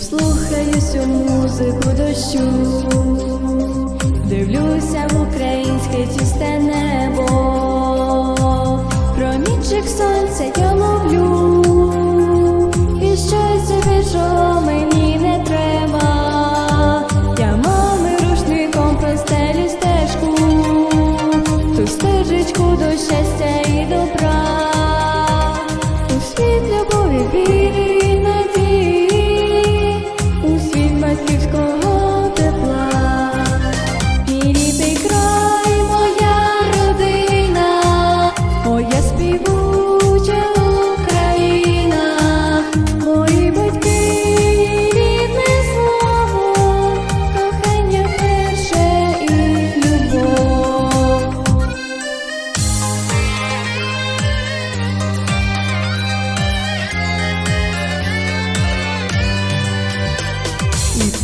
слухаю цю музику дощу, дивлюся в українське чисте небо, промінчик сонця я ловлю, і щастя більшого мені не треба. Я мами рушником простелю стежку, ту стежечку до щастя і добра, у світ любові віри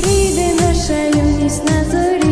І прийде наша юність на зорі,